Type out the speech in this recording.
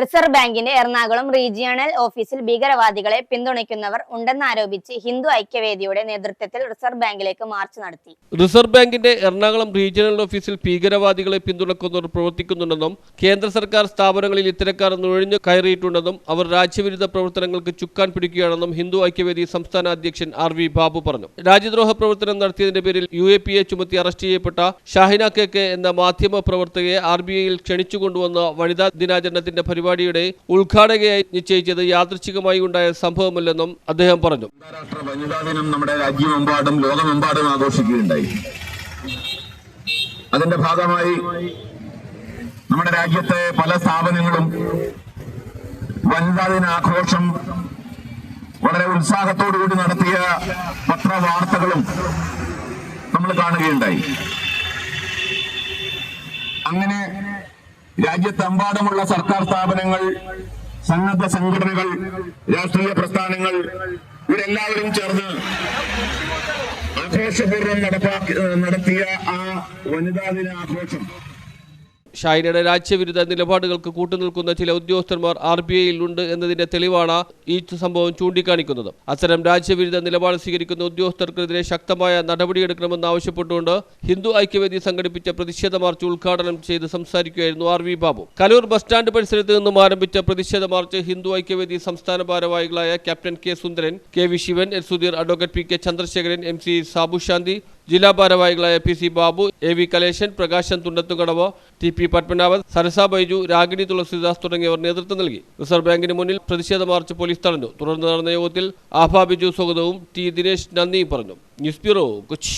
Reserve ബാങ്കിന്റെ Ernakulam regional ഓഫീസിൽ ഭീകരവാദികളെ പിന്തുണയ്ക്കുന്നവർ ഉണ്ടെന്നാരോപിച്ച് ഹിന്ദു ഐക്യവേദിയുടെ നേതൃത്വത്തിൽ റിസർവ് ബാങ്കിലേക്ക് മാർച്ച് നടത്തി. റിസർവ് ബാങ്കിന്റെ എറണാകുളം റീജിയണൽ ഓഫീസിൽ ഭീകരവാദികളെ പിന്തുണക്കുന്നവർ പ്രവർത്തിക്കുന്നുണ്ടെന്നും കേന്ദ്ര സർക്കാർ സ്ഥാപനങ്ങളിൽ ഇത്തരക്കാർ നുഴഞ്ഞു കയറിയിട്ടുണ്ടെന്നും അവർ രാജ്യവിരുദ്ധ പ്രവർത്തനങ്ങൾക്ക് ചുക്കാൻ പിടിക്കുകയാണെന്നും ഹിന്ദു ഐക്യവേദി സംസ്ഥാന അധ്യക്ഷൻ ആർ വി ബാബു പറഞ്ഞു. രാജ്യദ്രോഹ പ്രവർത്തനം നടത്തിയതിന്റെ പേരിൽ യു എ പി എ ചുമത്തി അറസ്റ്റ് ചെയ്യപ്പെട്ട ഷാഹിന കെ എന്ന മാധ്യമ പ്രവർത്തകയെ ആർ ബി ഐയിൽ ക്ഷണിച്ചുകൊണ്ടുവന്ന വനിതാ ദിനാചരണത്തിന്റെ പരിപാടിയുടെ ഉദ്ഘാടകയായി നിശ്ചയിച്ചത് യാദൃച്ഛികമായി ഉണ്ടായ സംഭവമല്ലെന്നും അദ്ദേഹം പറഞ്ഞു. അന്താരാഷ്ട്ര വനിതാ ദിനം നമ്മുടെ രാജ്യമെമ്പാടും ലോകമെമ്പാടും ആഘോഷിക്കുകയുണ്ടായി. അതിന്റെ ഭാഗമായി നമ്മുടെ രാജ്യത്തെ പല സ്ഥാപനങ്ങളും വനിതാ ദിന ആഘോഷം വളരെ ഉത്സാഹത്തോടുകൂടി നടത്തിയ പത്രവാർത്തകളും നമ്മൾ കാണുകയുണ്ടായി. അങ്ങനെ രാജ്യത്തെമ്പാടുമുള്ള സർക്കാർ സ്ഥാപനങ്ങൾ സന്നദ്ധ സംഘടനകൾ രാഷ്ട്രീയ പ്രസ്ഥാനങ്ങൾ ഇവരെല്ലാവരും ചേർന്ന് ആഘോഷപൂർവം നടപ്പാക്കി നടത്തിയ ആ വനിതാ ദിന ആഘോഷം ഷാഹിനയുടെ രാജ്യവിരുദ്ധ നിലപാടുകൾക്ക് കൂട്ടുനിൽക്കുന്ന ചില ഉദ്യോഗസ്ഥന്മാർ ആർ ബി ഐയിൽ ഉണ്ട് എന്നതിന്റെ തെളിവാണ് ഈ സംഭവം ചൂണ്ടിക്കാണിക്കുന്നത്. അത്തരം രാജ്യവിരുദ്ധ നിലപാട് സ്വീകരിക്കുന്ന ഉദ്യോഗസ്ഥർക്കെതിരെ ശക്തമായ നടപടിയെടുക്കണമെന്ന് ആവശ്യപ്പെട്ടുകൊണ്ട് ഹിന്ദു ഐക്യവേദി സംഘടിപ്പിച്ച പ്രതിഷേധ മാർച്ച് ഉദ്ഘാടനം ചെയ്ത് സംസാരിക്കുകയായിരുന്നു R V Babu. Kaloor bus stand പരിസരത്ത് നിന്നും ആരംഭിച്ച പ്രതിഷേധ മാർച്ച് ഹിന്ദു ഐക്യവേദി സംസ്ഥാന ഭാരവാഹികളായ captain K Sundaran K V Sivan S Sudheer advocate P K Chandrasekharan M C Sabu Shanthi ജില്ലാ ഭാരവാഹികളായ P C Babu A V Kaleshan Prakashan Thundathukadavu T P Padmanabhan Sarasa Baiju Ragini Tulasidas തുടങ്ങിയവർ നേതൃത്വം നൽകി. Reserve ബാങ്കിന് മുന്നിൽ പ്രതിഷേധ March police തടഞ്ഞു. തുടർന്ന് നടന്ന യോഗത്തിൽ ആഭ ബിജു സ്വാഗതവും ടി ദിനേശ് നന്ദിയും പറഞ്ഞു. News bureau Kochi.